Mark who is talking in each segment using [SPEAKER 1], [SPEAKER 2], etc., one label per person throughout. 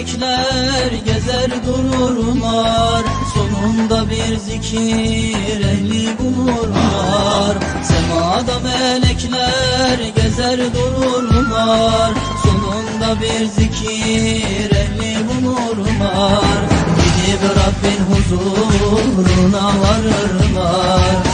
[SPEAKER 1] melekler gezer dururlar Sonunda bir zikir ehli bulurlar. Semada melekler gezer dururlar Sonunda bir zikir ehli bulurlar. Gidip Rabbin huzuruna varırlar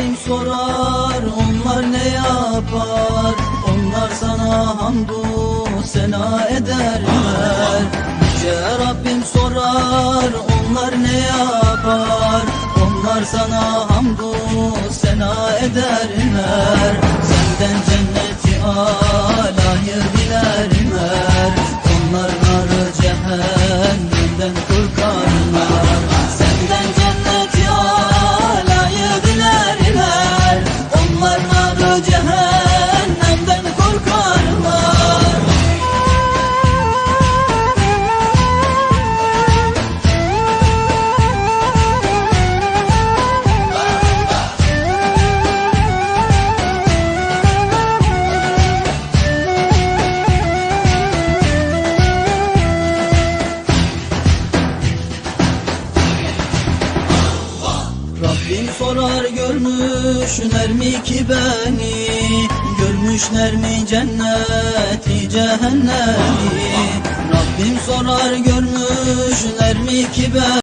[SPEAKER 1] Rabbim sorar onlar ne yapar? Onlar sana hamdu sena ederler. Yüce Rabbim sorar onlar ne yapar? Onlar sana hamdu sena ederler Rabbim sorar görmüşler mi ki beni? Görmüşler mi cenneti cehennemi? Rabbim sorar görmüşler mi ki beni